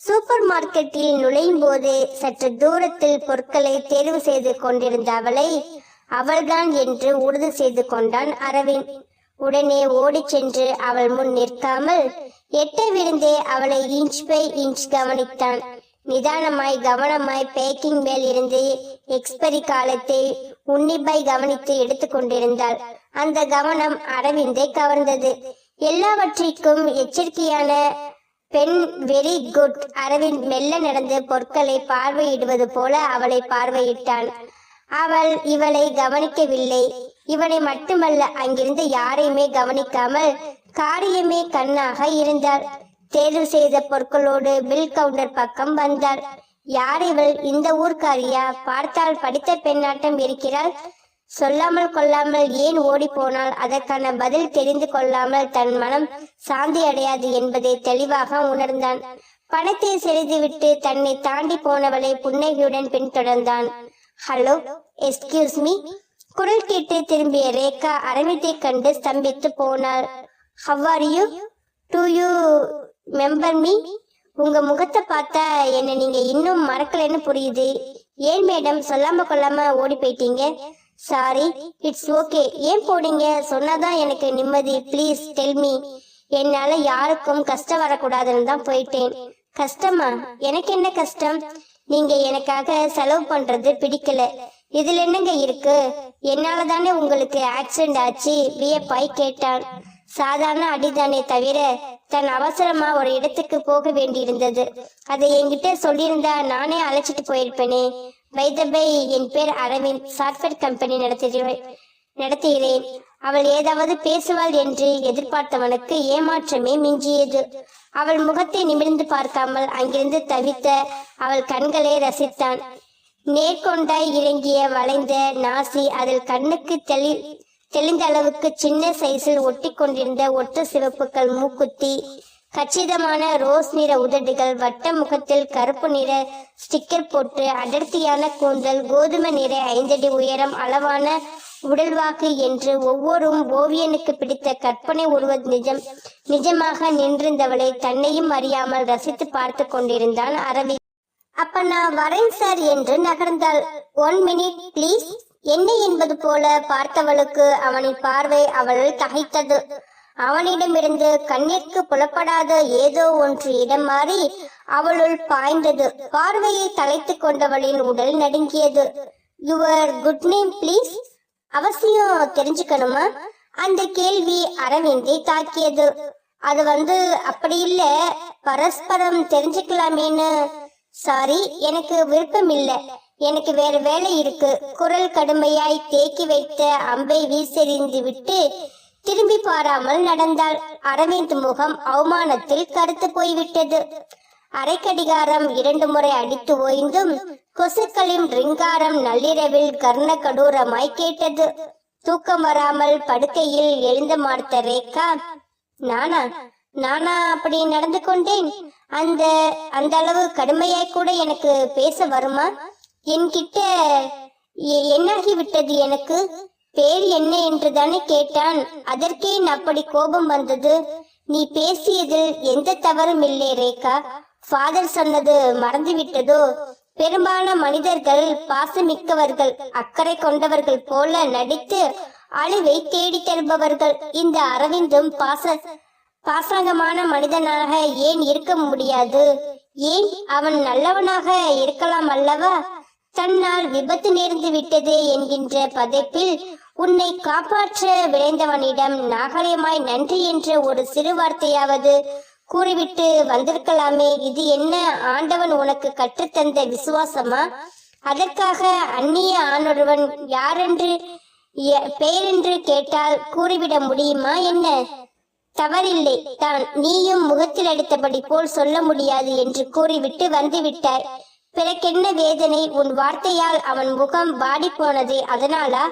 Super மார்க்கெட்டில் நுழையும் போது சற்று தூரத்தில் பொருட்களை தேர்வு செய்து கொண்டிருந்த அவளை அவள்தான் என்று உறுதி செய்து கொண்டான் அரவிந்த். உடனே ஓடிச் சென்று அவள் முன் நிற்காமல் எட்ட விழுந்தே அவளை இன்ச் பை இன்ச் கவனித்தான். நிதானமாய் கவனமாய் பேக்கிங் மேல் இருந்து எக்ஸ்பரி காலத்தை உன்னிப்பாய் கவனித்து எடுத்துக்கொண்டிருந்தாள் அந்த கவனம் அரவிந்தை கவர்ந்தது. எல்லாவற்றிற்கும் எச்சரிக்கையான பெண் வெரி குட். அரவிந்த் மெல்ல நடந்து பொருட்களை பார்வையிடுவது போல அவளை பார்வையிட்டான். அவள் இவளை கவனிக்கவில்லை. இவனை மட்டுமல்ல அங்கிருந்து யாரையுமே கவனிக்காமல் காரியமே கண்ணாக இருந்தார். தேர்வு செய்த பொருட்களோடு பில் கவுண்டர் பக்கம் வந்தார். யார் இவள்? இந்த ஊர்க்காரியா? பார்த்தால் படித்த பெண்ணாட்டம் இருக்கிறாள். சொல்லாமல் கொள்ளாமல் ஏன் ஓடி போனால் அதற்கான பதில் தெரிந்து கொள்ளாமல் தன் மனம் சாந்தி அடையாது என்பதை தெளிவாக உணர்ந்தான். பணத்தை செலுத்திவிட்டு தன்னை தாண்டி போனவளை புன்னகையுடன் பின்தொடர்ந்தான். ஹலோ எஸ்கியூஸ் மீ குரல் கேட்டு திரும்பிய ரேகா அரவிந்தை கண்டு ஸ்தம்பித்து போனாள். How are you do you remember me உங்க முகத்தை பார்த்தா என்ன நீங்க இன்னும் மறக்கலைன்னு புரியுது. ஏன் மேடம் சொல்லாம கொள்ளாம ஓடி போயிட்டீங்க? சாரி இட்ஸ் ஓகே ஏன் போனீங்க? சொன்னாதான் எனக்கு நிம்மதி. ப்ளீஸ் டெல் மீ என்னால யாருக்கும் கஷ்டம் வரக்கூடாதுன்னு தான் போயிட்டேன். கஷ்டமா? எனக்கு என்ன கஷ்டம்? நீங்க எனக்காக செலவு பண்றது பிடிக்கல. இதுல என்னங்க இருக்கு? என்னால தானே உங்களுக்கு ஆக்சிடென்ட் ஆச்சு? வியப்பாய் கேட்டான். சாதாரண அடிதானே தவிர தன் அவசரமா ஒரு இடத்துக்கு போக வேண்டியிருந்தது. அதை என்கிட்ட சொல்லியிருந்தா நானே அழைச்சிட்டு போயிருப்பேனே. வைத்தபை என் பேர் அரவிந்த் சாஃப்ட்வேர் கம்பெனி நடத்துகிறேன் நடத்துகிறேன் அவள் ஏதாவது பேசுவாள் என்று எதிர்பார்த்தவனுக்கு ஏமாற்றமே மிஞ்சியது. அவள் முகத்தை நிமிர்ந்து பார்க்காமல் அங்கிருந்து தவித்த அவள் கண்களை ரசித்தான். நேர்கொண்டாய் இறங்கிய வளைந்த நாசி அதில் கண்ணுக்கு தெளி தெளிந்த அளவுக்கு சின்ன சைஸில் ஒட்டி கொண்டிருந்த ஒற்ற சிவப்புகள் மூக்குத்தி கச்சிதமான ரோஸ் நிற உதடுகள் வட்ட முகத்தில் கருப்பு நிற ஸ்டிக்கர் போட்டு அடர்த்தியான கூந்தல் கோதுமை நிற ஐந்தடி உயரம் அளவான உடல்வாக்கு என்று ஒவ்வொரும் ஓவியனுக்கு பிடித்த கற்பனை உருவ நிஜம். நிஜமாக நின்றிருந்தவளை தன்னையும் அறியாமல் ரசித்து பார்த்து கொண்டிருந்தான் அரவி. அப்ப நான் வரேன் சார் என்று நகர்ந்தாள். One minute please. என்ன என்பது போல பார்த்தவளுக்கு அவனின் பார்வை அவள் தகைத்தது. அவனிடமிருந்து கண்ணிற்கு புலப்படாத ஏதோ ஒன்று இடம் மாறி அவளுள் பாய்ந்தது. பார்வையை தலைத்து கொண்டவளின் உடல் நடுங்கியது. Your good name please? அவசியம் தெரிஞ்சுக்கணுமா? அந்த கேள்வி அரவிந்தை தாக்கியது. அது வந்து அப்படி இல்ல. பரஸ்பரம் தெரிஞ்சுக்கலாமேன்னு. சாரி எனக்கு விருப்பம் இல்ல எனக்கு வேற வேலை இருக்கு. குரல் கடுமையாய் தேக்கி வைத்த அம்பை வீசெறிந்து விட்டு திரும்பி பாராமல் நடந்தாள். அரவிந்த் முகம் அவமானத்தில் கருத்து போய்விட்டது. அரைக்கடிகாரம் இரண்டு முறை அடித்து ஓய்ந்தும் கொசுக்களின் ரிங்காரம் நள்ளிரவில் கர்ண கடூரமாய் கேட்டது. தூக்கம் வராமல் படுக்கையில் எழுந்து மார்த்த ரேகா நானா நானா அப்படி நடந்து கொண்டேன். அந்த அந்த அளவு கடுமையாய் கூட எனக்கு பேச வருமா? என்கிட்ட எ- என்னாகி விட்டது எனக்கு? பேர் என்ன என்று தானே கேட்டான். அதற்கே அப்படி கோபம் வந்தது. நீ பேசியதில் எந்த தவறும் இல்லை ரேகா. ஃபாதர் சொன்னது மறந்து விட்டதோ பெரும்பாலான மனிதர்கள் பாசமிக்கவர்கள் அக்கறை கொண்டவர்கள் போல நடித்து அழிவை தேடி தருபவர்கள் இந்த அரவிந்தும் பாச பாசங்கமான மனிதனாக ஏன் இருக்க முடியாது? ஏன் அவன் நல்லவனாக இருக்கலாம் அல்லவா? தன்னால் விபத்து நேர்ந்து விட்டதே என்கின்ற பதைப்பில் உன்னை காப்பாற்ற விளைந்தவனிடம் நாகரிகமாய் நன்றி என்ற ஒரு சிறு வார்த்தையாவது கூறிவிட்டு வந்திருக்கலாமே. இது என்ன? ஆண்டவன் உனக்கு கற்றுத்தந்த விசுவாசமா? அதற்காக அந்நிய ஆணொருவன் யாரென்று எ- பெயரென்று கேட்டால் கூறிவிட முடியுமா என்ன? தவறில்லை. தான் நீயும் முகத்தில் அடித்தபடி போல் சொல்ல முடியாது என்று கூறிவிட்டு வந்துவிட்டாய். பிறக்கென்ன வேதனை? உன் வார்த்தையால் அவன் முகம் வாடி போனது அதனாலா?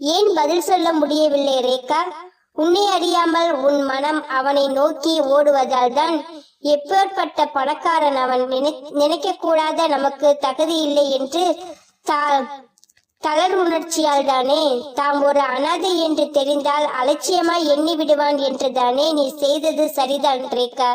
ஏன் பதில் சொல்ல முடியவில்லை ரேகா? உன்னை அறியாமல் உன் மனம் அவனை நோக்கி ஓடுவதால் தான் எப்பேற்பட்ட பணக்காரன் அவன் நினைக்க கூடாத நமக்கு தகுதி இல்லை என்று தா தளர் உணர்ச்சியால் தானே தாம் ஒரு அனாதை என்று தெரிந்தால் அலட்சியமாய் எண்ணி விடுவான் என்று தானே நீ செய்தது சரிதான் ரேகா.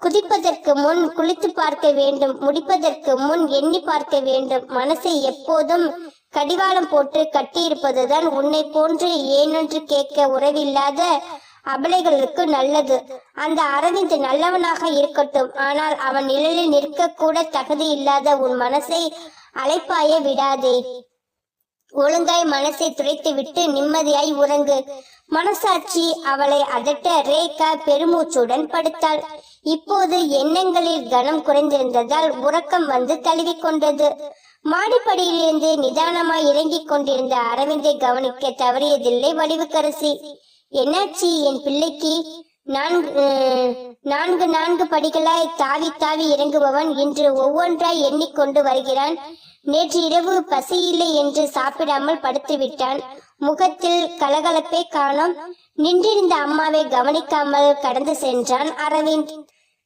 குதிப்பதற்கு முன் குளித்து பார்க்க வேண்டும் முடிப்பதற்கு முன் எண்ணி பார்க்க வேண்டும். மனசை எப்போதும் கடிவாளம் போட்டு கட்டியிருப்பதுதான் உன்னை போன்று ஏனென்று கேட்க உறவில்லாத அபலைகளுக்கு நல்லது. அந்த அரவிந்த் நல்லவனாக இருக்கட்டும். ஆனால் அவன் நிழலில் நிற்க கூட தகுதி இல்லாத உன் மனசை அலைப்பாய விடாதே. ஒழுங்காய் மனசை துடைத்து விட்டு நிம்மதியாய் உறங்கு. மனசாட்சி அவளை அதட்ட ரேகா பெருமூச்சுடன் படுத்தாள். இப்போது எண்ணங்களில் கனம் குறைந்திருந்ததால் உறக்கம் வந்து தழுவிக்கொண்டது. மாடிப்படியிலிருந்து நிதானமாய் இறங்கிக் கொண்டிருந்த அரவிந்தை கவனிக்க தவறியதில்லை வடிவுக்கரசி. என்னாச்சு என் பிள்ளைக்கு நான்கு நான்கு நான்கு படிகளாய் தாவி தாவி இறங்குபவன் இன்று ஒவ்வொன்றாய் எண்ணிக்கொண்டு வருகிறான். நேற்று இரவு பசியில்லை என்று சாப்பிடாமல் படுத்து விட்டான். முகத்தில் கலகலப்பை காணோம். நின்றிருந்த அம்மாவை கவனிக்காமல் கடந்து சென்றான் அரவிந்த்.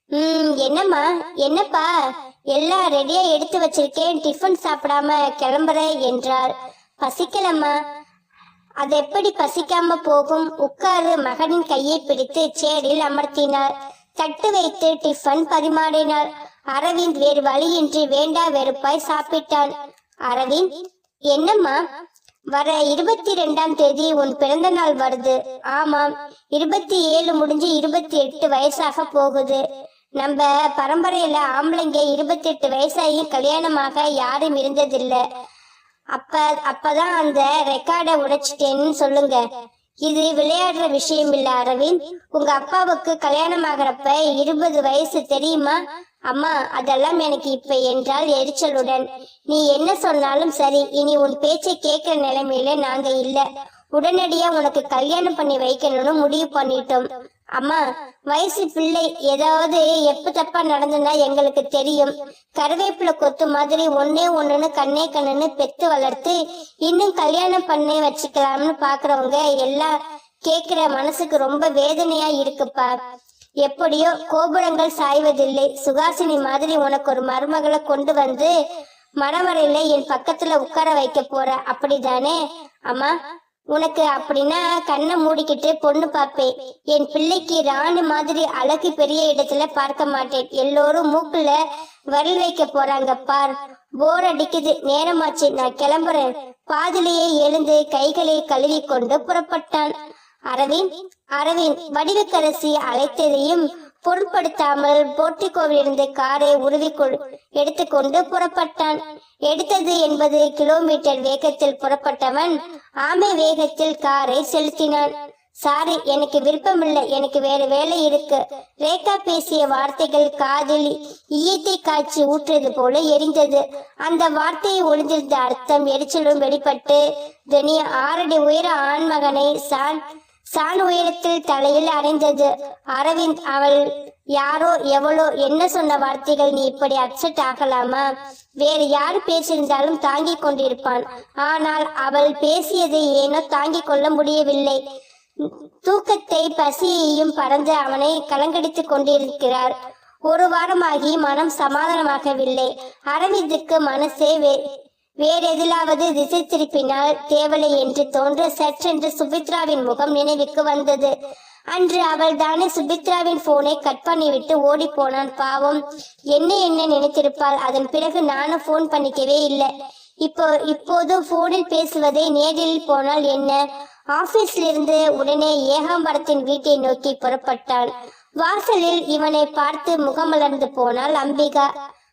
ம் என்னம்மா? என்னப்பா? எல்லாம் ரெடியா எடுத்து வச்சிருக்கேன். டிஃபன் சாப்பிடாம கிளம்புற என்றார். பசிக்கலம்மா. அது எப்படி பசிக்காம போகும்? உட்காரு மகனின் கையை பிடித்து சேரில் அமர்த்தினார். தட்டு வைத்து டிஃபன் பரிமாறினார். அரவிந்த் வேறு வழியின்றி வேண்டா வெறுப்பாய் சாப்பிட்டான். அரவிந்த் என்னம்மா? வர இருபத்தி ரெண்டாம் தேதி உன் பிறந்த நாள் வருது. ஆமாம் இருபத்தி ஏழு முடிஞ்சு இருபத்தி எட்டு வயசாக போகுது. நம்ம பரம்பரையில ஆம்பளைங்க இருபத்தி எட்டு வயசாகி கல்யாணமாக யாரும் இருந்ததில்ல. அப்ப அப்பதான் அந்த ரெக்கார்டை உடைச்சிட்டேன்னு சொல்லுங்க. இது விளையாடுற விஷயம் இல்ல அரவிந்த். உங்க அப்பாவுக்கு கல்யாணம் ஆகிறப்ப இருபது வயசு தெரியுமா? அம்மா அதெல்லாம் எனக்கு இப்ப என்றால் எரிச்சலுடன். நீ என்ன சொன்னாலும் சரி இனி உன் பேச்சை கேட்கிற நிலைமையில நாங்க இல்ல. உடனடியா உனக்கு கல்யாணம் பண்ணி வைக்கணும்னு முடிவு பண்ணிட்டோம். அம்மா வயசு பிள்ளை ஏதாவது எப்ப தப்பா நடந்ததுன்னா எங்களுக்கு தெரியும். கருவேப்பிலை கொத்து மாதிரி ஒன்னே ஒண்ணுன்னு கண்ணே கண்ணுன்னு பெத்து வளர்த்து இன்னும் கல்யாணம் பண்ணி வச்சுக்கலாம்னு பாக்குறவங்க எல்லாம் கேக்குற மனசுக்கு ரொம்ப வேதனையா இருக்குப்பா. எப்படியோ கோபுரங்கள் சாய்வதில்லை. சுகாசினி மாதிரி உனக்கு ஒரு மருமகளை கொண்டு வந்து மரமறையில என் பக்கத்துல உட்கார வைக்க போற. அப்படிதானே? அம்மா உனக்கு அப்படின்னா கண்ணை மூடிக்கிட்டு பொண்ணு பாப்பேன் என் பிள்ளைக்கு ராணி மாதிரி அழகு பெரிய இடத்துல பார்க்க மாட்டேன். எல்லோரும் மூக்குல வரல் வைக்க போறாங்க. பார் போர் அடிக்குது. நேரமாச்சு நான் கிளம்புறேன். பாதிலேயே எழுந்து கைகளை கழுவி கொண்டு புறப்பட்டான். அரவிந்த் அரவிந்த் வடிவக்கரசி அழைத்ததையும் பொருட்படுத்தாமல் போர்ட்டிகோவில் இருந்த காரை உருவிக்கொள் எடுத்துக்கொண்டு புறப்பட்டான். எடுத்தது என்பது கிலோமீட்டர் வேகத்தில் புறப்பட்டவன் ஆமை வேகத்தில் காரை செலுத்தினான். சாரி எனக்கு விருப்பமில்லை. எனக்கு வேற வேலை இருக்கு. ரேகா பேசிய வார்த்தைகள் காதில் ஈயத்தை காய்ச்சி ஊற்றியது போல எரிந்தது. அந்த வார்த்தையை ஒளிந்திருந்த அர்த்தம் எரிச்சலும் வெளிப்பட்டு துனிய ஆறடி உயர ஆண்மகனை சான் சான் உயரத்தில் தலையில் அடைந்தது. அரவிந்த் அவள் யாரோ எவளோ என்ன சொன்ன வார்த்தைகள் நீ இப்படி அப்செட் ஆகலாமா? வேறு யார் பேசியிருந்தாலும் தாங்கிக் கொண்டிருப்பான். ஆனால் அவள் பேசியதை ஏனோ தாங்கிக் கொள்ள முடியவில்லை. தூக்கத்தை பசியையும் பறந்து அவனை கலங்கடித்துக் கொண்டிருக்கிறார். ஒரு வாரமாகி மனம் சமாதானமாகவில்லை. அரவிந்துக்கு மனசே வே வேறெதிலாவது திசை திருப்பினால் தேவலை என்று தோன்ற சற்றென்று சுபித்ராவின் முகம் நினைவுக்கு வந்தது. அன்று அவள் தானே சுபித்ராவின் போனை கட் பண்ணிவிட்டு ஓடி போனான் பாவம். என்ன என்ன நினைத்திருப்பாள்? அதன் பிறகு நானும் போன் பண்ணிக்கவே இல்லை. இப்போ இப்போது போனில் பேசுவதை நேரில் போனால் என்ன? ஆபீஸ்ல இருந்து உடனே ஏகாம்பரத்தின் வீட்டை நோக்கி புறப்பட்டாள். வாசலில் இவனை பார்த்து முகமலர்ந்து போனாள் அம்பிகா.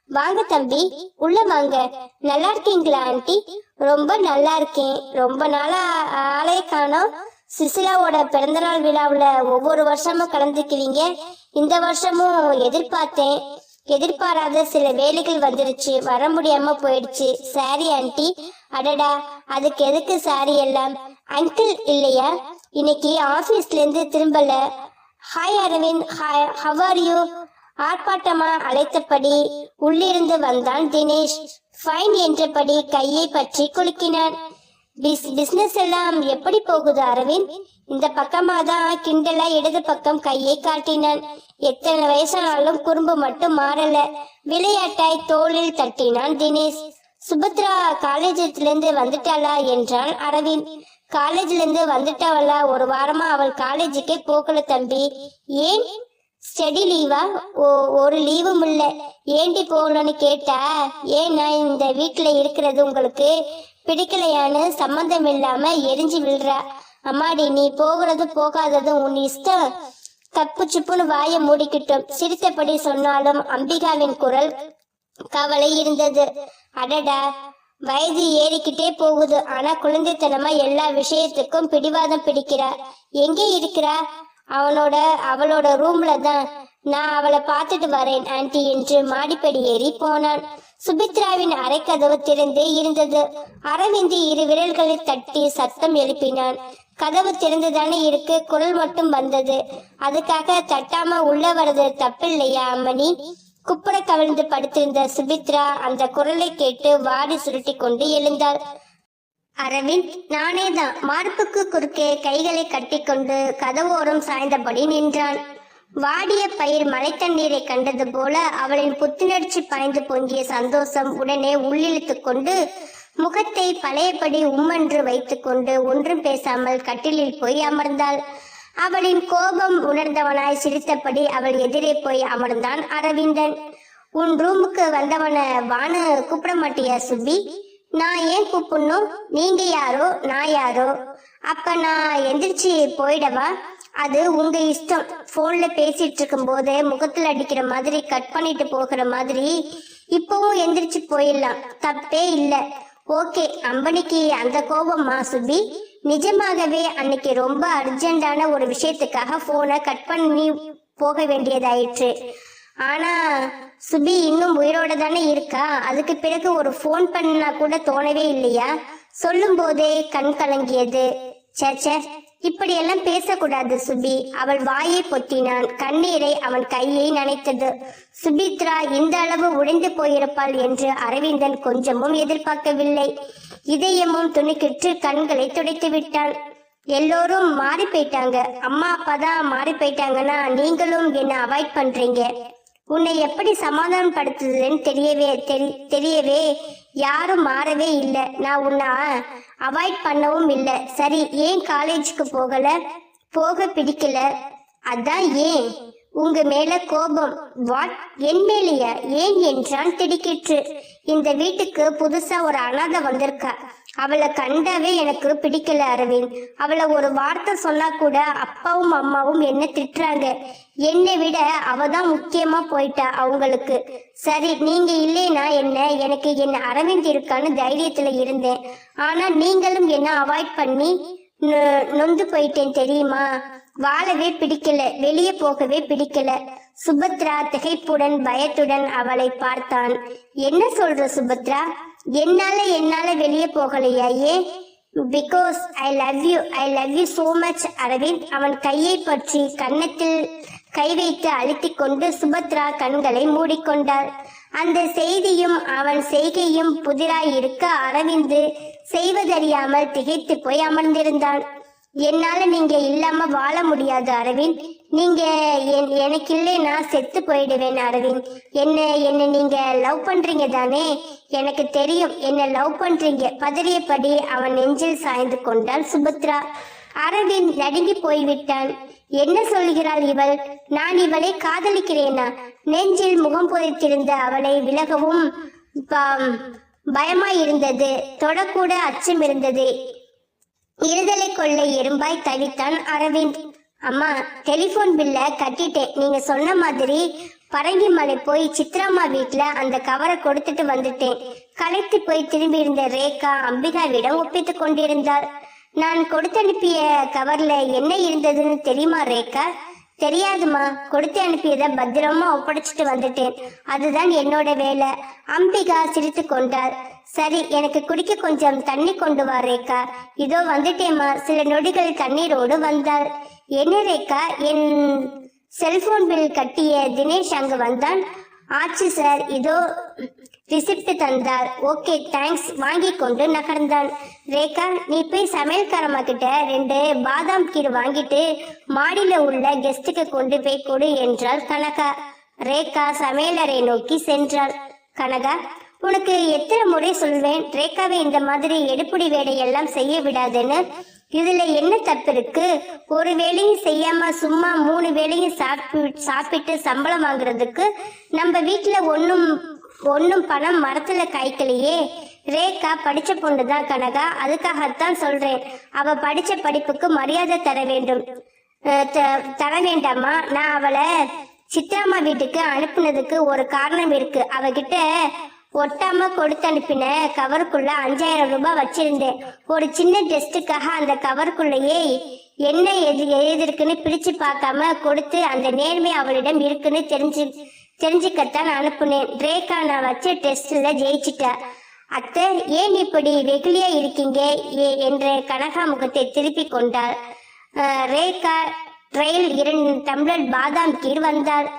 வாங்க தம்பி உள்ள வாங்க. நல்லா இருக்கீங்களா ஆண்டி? ரொம்ப நல்லா இருக்கேன். ரொம்ப நாளா ஆளே காணோம். சிசிலாவோட பிறந்தநாள் விழாவுல ஒவ்வொரு வருஷமும் கலந்துக்குவீங்க இந்த வருஷமும் எதிர்பார்த்தேன். எதிர்பாராத சில வேலைகள் வந்துருச்சு. வர முடியாம போயிடுச்சு. Sorry aunty. அடடா அதுக்கு எதுக்கு சாரி எல்லாம்? அங்கிள் இல்லையா? இன்னைக்கு ஆபீஸ்ல இருந்து திரும்பல. Hi Aravind hi how are you ஆர்ப்பாட்டமா அழைத்தபடி உள்ளிருந்து வந்தான் தினேஷ். ஃபைன் என்றபடி கையை பற்றி குலுக்கினான். பிஸ் பிசினஸ் எல்லாம் எப்படி போகுது அரவிந்த்? இந்த பக்கமா தான் கிண்டலா இடது பக்கம் கையை காட்டினான். எத்தனை வயசானாலும் குறும்பு மட்டும் மாறல. விளையாட்டாய் தோளில் தட்டினான் தினேஷ். சுபத்ரா காலேஜத்துல இருந்து வந்துட்டாளா என்றான் அரவிந்த். காலேஜ்ல இருந்து வந்துட்டாவளா ஒரு வாரமா அவள் காலேஜுக்கே போகல தம்பி. ஏன்? ஸ்டடி லீவா? ஓ ஒரு லீவும் இல்ல. ஏண்டி போகணும்னு கேட்டா? ஏன் நான் இந்த வீட்டுல இருக்கிறது உங்களுக்கு பிடிக்கலையான்னு சம்மந்தம் இல்லாம எரிஞ்சு விழுறா. அம்மாடி நீ போகிறது போகாததும் உன் இஷ்டம். தப்பு சுப்புன்னு வாயை மூடிக்கிட்டோம். சிரித்தபடி சொன்னாலும் அம்பிகாவின் குரல் கவலை இருந்தது. அடடா வயது ஏறிக்கிட்டே போகுது. ஆனா குழந்தைத்தனமா எல்லா விஷயத்துக்கும் பிடிவாதம் பிடிக்கிறா. எங்கே இருக்கிறா? அவனோட அவளோட ரூம்ல தான் நான் அவளை பார்த்துட்டு வரேன் ஆன்ட்டி என்று மாடிப்படி ஏறி போனான். சுபித்ராவின் அரைக்கதவு திறந்தே இருந்தது. அரவிந்த் இரு விரல்களை தட்டி சத்தம் எழுப்பினான். கதவு திறந்துதானே இருக்கு குரல் மட்டும் வந்தது. அதுக்காக தட்டாம உள்ள வர்றது தப்பில்லையா அம்மணி? குப்புற கவிழ்ந்து படுத்திருந்த சுபித்ரா அந்த குரலை கேட்டு வாடி சுருட்டி கொண்டு எழுந்தாள். அரவிந்த் நானே தான் மார்புக்கு குறுக்கே கைகளை கட்டிக்கொண்டு கதவோரம் சாய்ந்தபடி நின்றான். வாடிய பயிர் மழை தண்ணீரை கண்டது போல அவளின் புத்துணர்ச்சி பாய்ந்து பொங்கிய சந்தோஷம் உடனே உள்ளிழுத்து கொண்டு முகத்தை பழையபடி உம்மன்று வைத்துக்கொண்டு ஒன்றும் பேசாமல் கட்டிலில் போய் அமர்ந்தாள். அவளின் கோபம் உணர்ந்தவனாய் சிரித்தபடி அவள் எதிரே போய் அமர்ந்தான் அரவிந்தன். உன் ரூமுக்கு வந்தவன வானு கூப்பிட மாட்டியா சுப்பி? நான் ஏன் கூப்பிடணும்? நீங்க யாரோ? நான் யாரோ? அப்ப நான் எந்திரிச்சு போயிடவா? அது உங்க இஷ்டம். போன்ல பேசிட்டு இருக்கும் போதே முகத்துல அடிக்கிற மாதிரி கட் பண்ணிட்டு போகிற மாதிரி இப்பவும் எந்திரிச்சு போயிடலாம். தப்பே இல்ல. ஓகே அம்பனிக்கு அந்த கோபமா சுபி? நிஜமாகவே அன்னைக்கு ரொம்ப அர்ஜென்டான ஒரு விஷயத்துக்காக போனை கட் பண்ணி போக வேண்டியதாயிற்று. ஆனா சுபி இன்னும் உயிரோட தானே இருக்கா? அதுக்கு பிறகு ஒரு ஃபோன் பண்ணா கூட தோணவே இல்லையா? சொல்லும் போதே கண் கலங்கியது. சேச்சே இப்படியெல்லாம் பேசக்கூடாது சுபி. அவள் வாயை பொத்தினான். கண்ணீரை அவன் கையை நனைத்தது. சுபித்ரா இந்த அளவு உடைந்து போயிருப்பாள் என்று அரவிந்தன் கொஞ்சமும் எதிர்பார்க்கவில்லை. இதயமும் துணிக்கிட்டு கண்களை துடைத்து விட்டான் எல்லோரும் மாறி போயிட்டாங்க. அம்மா அப்பா தான் மாறி போயிட்டாங்கன்னா நீங்களும் என்ன அவாய்ட் பண்றீங்க? உன்னை எப்படி சமாதானப்படுத்துதுன்னு தெரியவே தெரி- தெரியவே யாரும் மாறவே இல்லை. நான் உன்னை அவாய்ட் பண்ணவும் இல்லை. சரி ஏன் காலேஜுக்கு போகல? போக பிடிக்கல. அதான் ஏன்? உங்க மேல கோபம். வாட் என் மேலையா? ஏன் என்றான் திடுக்கிற்று. இந்த வீட்டுக்கு புதுசா ஒரு அனாதை வந்திருக்கா. அவளை கண்டாவே எனக்கு பிடிக்கல அரவிந்த். அவளை ஒரு வார்த்தை சொன்னா கூட அப்பாவும் அம்மாவும் என்ன திட்டுறாங்க. என்னை விட அவ தான் முக்கியமா போயிட்டா அவங்களுக்கு. சரி நீங்க இல்லைனா என்ன? எனக்கு என்ன அரவிந்த் இருக்கான்னு தைரியத்துல இருந்தேன். ஆனா நீங்களும் என்ன அவாய்ட் பண்ணி நொ- நொந்து போயிட்டேன் தெரியுமா? வாழவே பிடிக்கல வெளியே போகவே பிடிக்கல. சுபத்ரா திகைப்புடன் பயத்துடன் அவளை பார்த்தான். என்ன சொல்ற சுபத்ரா? என்னால என்னால வெளியே போகலையா ஏன் because I love you I love you so much Aravind. அவன் கையை பற்றி கன்னத்தில் கை வைத்து அழுத்திக் கொண்டு சுபத்ரா கண்களை மூடிக்கொண்டாள். அந்த செய்தியும் அவன் செய்கையும் புதிராய் இருக்க அரவிந்து செய்வதறியாமல் திகைத்து போய் அமர்ந்திருந்தான். என்னால நீங்க இல்லாம வாழ முடியாது அரவிந்த். நீங்க என்- எனக்கு இல்லைன்னா செத்து போயிடுவேன் அரவிந்த். என்ன என்ன நீங்க லவ் பண்றீங்க தானே? எனக்கு தெரியும் என்ன லவ் பண்றீங்க. பதறியபடி அவன் நெஞ்சில் சாய்ந்து கொண்டாள் சுபத்ரா. அரவிந்த் நடுங்கி போய்விட்டான். என்ன சொல்கிறாள் இவள்? நான் இவளை காதலிக்கிறேனா? நெஞ்சில் முகம் புதைத்திருந்த அவளை விலகவும் பயமாயிருந்தது இருந்தது. தொடக்கூட அச்சம் இருந்தது. இருதலை கொள்ளை எறும்பாய் தவித்தான் அரவிந்த் அம்மா டெலிபோன் பில்ல கட்டிட்டேன். நீங்க சொன்ன மாதிரி பரங்கிமலை போய் சித்ராமா வீட்டுல அந்த கவரை கொடுத்துட்டு வந்துட்டேன். களைத்து போய் திரும்பி இருந்த ரேகா அம்பிகாவிடம் ஒப்பித்துக் கொண்டிருந்தாள். நான் கொடுத்து அனுப்பிய கவர்ல என்ன இருந்ததுன்னு தெரியுமா ரேகா? தெரியாதுமா கொடுத்து அனுப்பியதை பத்திரமா ஒப்படைச்சிட்டு வந்துட்டேன். அதுதான் என்னோட வேலை. அம்பிகா சிரித்து கொண்டாள். சரி எனக்கு குடிக்க கொஞ்சம் தண்ணி கொண்டு வா ரேகா. இதோ வந்துட்டேம்மா. சில நொடிகள் தண்ணீரோடு வந்தாள். என்ன ரேகா? என் செல்போன் பில் கட்டிய தினேஷ் அங்கு வந்தான். ஆச்சு சார். இதோ ரிசிப்ட் தந்தார். ஓகே தேங்க்ஸ் வாங்கி கொண்டு நகர்ந்தான். ரேகா நீ போய் சமையல்காரம்மா கிட்ட ரெண்டு பாதாம் கீர் வாங்கிட்டு மாடியில் உள்ள கெஸ்ட்டுக்கு கொண்டு போய் கொடு என்றாள் கனகா. ரேகா சமையலறை நோக்கி சென்றாள். கனகா உனக்கு எத்தனை முறை சொல்வேன்? ரேகாவை இந்த மாதிரி எடுப்புடி வேலையெல்லாம் செய்ய விடாதுன்னு. இதுல என்ன தப்பு இருக்கு? ஒரு வேலையும் செய்யாம சும்மா மூணு வேலையும் சாப்பிட்டு சாப்பிட்டு சம்பளம் வாங்குறதுக்கு நம்ம வீட்டுல ஒன்னும் ஒன்றும் பணம் மரத்துல காய்க்கலையே. ரேகா படிச்ச பொண்ணுதான் கனகா. அதுக்காகத்தான் சொல்றேன். அவ படிச்ச படிப்புக்கு மரியாதை தர வேண்டும். த- தர வேண்டாமா? நான் அவளை சித்ராமா வீட்டுக்கு அனுப்புனதுக்கு ஒரு காரணம் இருக்கு. அவகிட்ட ஒட்டாம கொடுத்து அனுப்பின கவருக்குள்ள அஞ்சாயிரம் ரூபாய் வச்சிருந்தேன். ஒரு சின்ன டெஸ்ட்டுக்காக அந்த கவருக்குள்ளேயே என்ன எது எழுதிருக்குன்னு பிரிச்சு பார்க்காம கொடுத்து அந்த நேர்மை அவளிடம் இருக்குன்னு தெரிஞ்சு தெரிஞ்சுக்கத்தான் அனுப்புனேன். ரேகா நான் வச்ச டெஸ்ட்ல ஜெயிச்சிட்டா. அத்தை ஏன் இப்படி வெகுளியா இருக்கீங்க? ஏ- என்ற கனகா முகத்தை திருப்பி கொண்டாள் ரேகா ட்ரெயில் இரண்டு டம்ளர் பாதாம் கீர் வந்தாள்.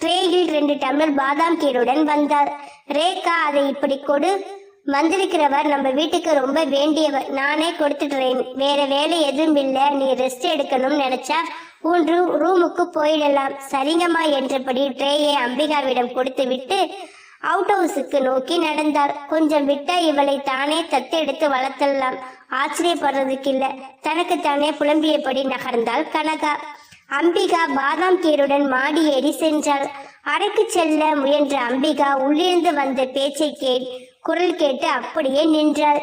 ட்ரேயில் ரெண்டு டம்ளர் பாதாம் கீருடன் வந்தார் ரேகா அதை இப்படி கொடு. வந்திருக்கிறவர் நம்ம வீட்டுக்கு ரொம்ப வேண்டியவர். நானே கொடுத்துடுறேன். வேற வேலை எதுவும் இல்லை. நீ ரெஸ்ட் எடுக்கணும்னு நினைச்சா உன் ரூ- ரூமுக்கு போயிடலாம். சரிங்கம்மா என்றபடி ட்ரேயை அம்பிகாவிடம் கொடுத்து விட்டு அவுட் ஹவுஸுக்கு நோக்கி நடந்தார். கொஞ்சம் விட்டா இவளை தானே தத்தெடுத்து வளர்த்தலாம். ஆச்சரியப்படுறதுக்கு இல்ல தனக்கு தானே புலம்பியபடி நகர்ந்தாள் கனகா. அம்பிகா பாதாம் கீருடன் மாடி ஏறி சென்றாள். அறைக்கு செல்ல முயன்ற அம்பிகா உள்ளிருந்து வந்த பேச்சை கே குரல் கேட்டு அப்படியே நின்றாள்.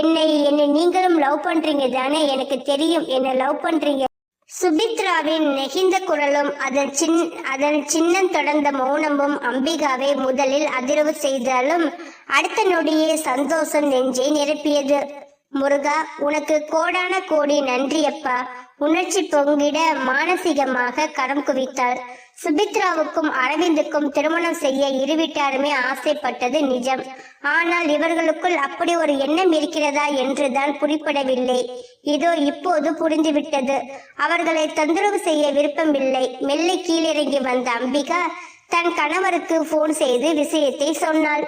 என்னை என்னை நீங்களும் லவ் பண்றீங்க தானே? எனக்கு தெரியும் என்ன லவ் பண்றீங்க. சுபித்ராவின் நெகிந்த குரலும் அதன் சின் அதன் சின்னம் தொடர்ந்த மௌனமும் அம்பிகாவை முதலில் அதிர்வு செய்தாலும் அடுத்த நொடியே சந்தோஷம் நெஞ்சை நிரப்பியது. முருகா உனக்கு கோடான கோடி நன்றி அப்பா உணர்ச்சி பொங்கிட மானசீகமாக கரம் குவித்தாள் சுபித்ராவுக்கும் அரவிந்துக்கும் திருமணம் செய்ய இருவிட்டாருமே ஆசைப்பட்டது நிஜம். ஆனால் இவர்களுக்குள் அப்படி ஒரு எண்ணம் இருக்கிறதா என்றுதான் குறிப்பிடவில்லை. இதோ இப்போது புரிந்துவிட்டது. அவர்களை தொந்தரவு செய்ய விருப்பமில்லை. மெல்ல கீழிறங்கி வந்த அம்பிகா தன் கணவருக்கு போன் செய்து விஷயத்தை சொன்னாள்.